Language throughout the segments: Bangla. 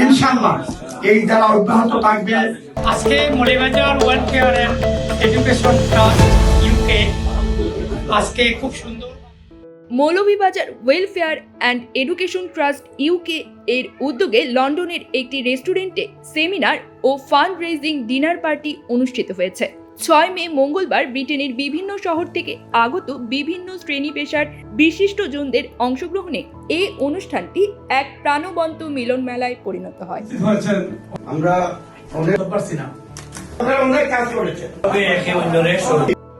ইনশাল্লাহ এই দ্বারা অব্যাহত থাকবে আজকে Moulvibazar world and education trust UK আজকে খুব সুন্দর। Moulvibazar welfare and education trust UK এর উদ্যোগে লন্ডনের একটি রেস্টুরেন্টে সেমিনার ও ফান্ড রেজিং ডিনার পার্টি অনুষ্ঠিত হয়েছে। ছয় মে মঙ্গলবার ব্রিটেনের বিভিন্ন শহর থেকে আগত বিভিন্ন শ্রেণি পেশার বিশিষ্টজনদের অংশগ্রহণে এই অনুষ্ঠানটি এক প্রাণবন্ত মিলন মেলায় পরিণত হয়। আমরা অনেক পারছি না। অনেক কাজ করেছে।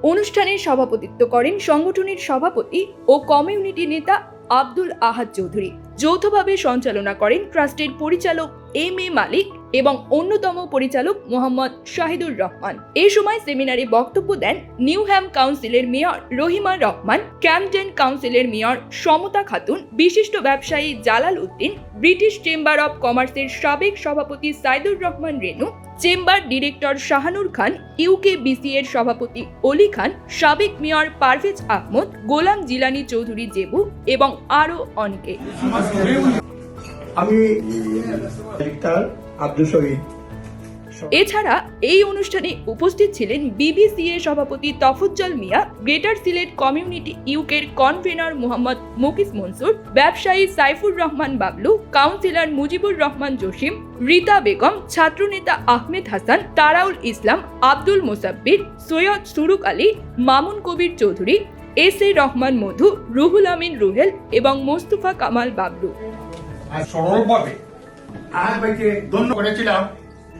অনুষ্ঠানের সভাপতিত্ব করেন সংগঠনের সভাপতি ও কমিউনিটি নেতা আব্দুল আহাদ চৌধুরী। যৌথভাবে সঞ্চালনা করেন ট্রাস্টের পরিচালক এম এ মালিক এবং অন্যতম পরিচালক মোহাম্মদ শাহিদুর রহমান। এই সময় সেমিনারে বক্তব্য দেন নিউহ্যাম কাউন্সিলের মেয়র রহিমা রহমান ক্যাম্পডেন কাউন্সিলের মেয়র সমতা খাতুন, বিশিষ্ট ব্যবসায়ী Jalal Uddin, British chamber of কমার্সের সাবেক সভাপতি Saidur Rahman Renu chamber director Shahanur Khan UK BC এর সভাপতি অলি খান, সাবেক মেয়র পারভেজ আহমদ, গোলাম জিলানি চৌধুরী জেবু এবং আরও অনেকে। আমি আব্দুল শহীদ। এছাড়া এই অনুষ্ঠানে উপস্থিত ছিলেন বিবিসি এর সভাপতি তফুজ্জল মিয়া গ্রেটার সিলেট কমিউনিটি ইউকের কনভেনর মোহাম্মদ মুকিস মনসুর ব্যবসায়ী সাইফুর রহমান বাবলু কাউন্সিলর মুজিবুর রহমান জসিম রীতা বেগম ছাত্রনেতা আহমেদ হাসান তারাউল ইসলাম আব্দুল মোসাব্বির সৈয়দ সুরুক আলী মামুন কবির চৌধুরী এস এ রহমান মধু রুহুল আমিন রুহেল এবং মোস্তফা কামাল বাবলু। আর সরলভাবে আর ভাইকে ধন্য করেছিলাম।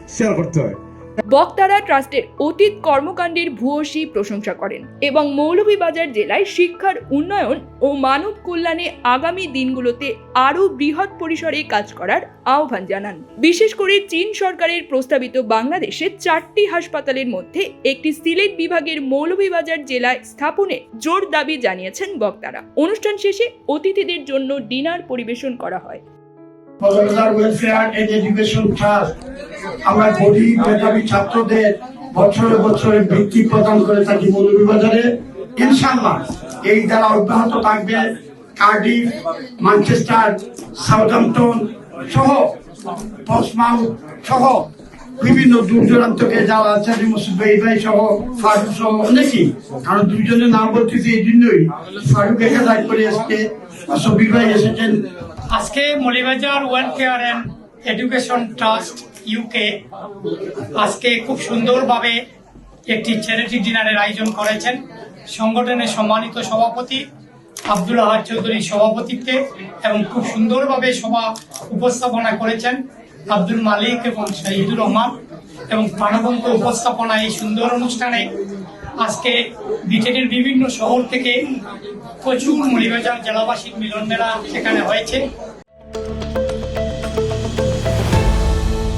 শেয়ার করতে হয়। বক্তারা ট্রাস্টের অতীত কর্মকাণ্ডের ভূয়সী প্রশংসা করেন এবং মৌলভীবাজার জেলায় শিক্ষার উন্নয়ন ও মানব কল্যাণে আগামী দিনগুলোতে আরও বৃহৎ পরিসরে কাজ করার আহ্বান জানান। বিশেষ করে চীন সরকারের প্রস্তাবিত বাংলাদেশে চারটি হাসপাতালের মধ্যে একটি সিলেট বিভাগের মৌলভীবাজার জেলায় স্থাপনে জোর দাবি জানিয়েছেন বক্তারা। অনুষ্ঠান শেষে অতিথিদের জন্য ডিনার পরিবেশন করা হয়। Moulvibazar welfare and education trust আমরা গরিব, মেধাবী ছাত্রদের বছরে বছরে বৃত্তি প্রদান করে থাকি মৌলভীবাজারে। ইনশাল্লাহ এই দ্বারা অব্যাহত থাকবে কার্ডিফ ম্যানচেস্টার সাউথাম্পটন সহ পসমাউথ সহ বিভিন্ন দূর দূরান্তকে যারা আছেন ভাই ভাই সহ, ফারুক সহ অনেকেই। কারণ দুইজনের নাম বলতেছি এই জন্যই। ফারুক একা দায় করে সবির ভাই এসেছেন আজকে Moulvibazar welfare and education trust UK আজকে খুব সুন্দরভাবে একটি চ্যারিটি ডিনারের আয়োজন করেছেন। সংগঠনের সম্মানিত সভাপতি আব্দুল আহার চৌধুরীর সভাপতিত্বে এবং খুব সুন্দরভাবে সভা উপস্থাপনা করেছেন আব্দুল মালিক এবং শাহিদুর রহমান এবং প্রাণবন্ত উপস্থাপনা এই সুন্দর অনুষ্ঠানে আজকে ব্রিটেনের বিভিন্ন শহর থেকে প্রচুর মনিবেজন জেলাবাসীর মিলন মেলা সেখানে হয়েছে।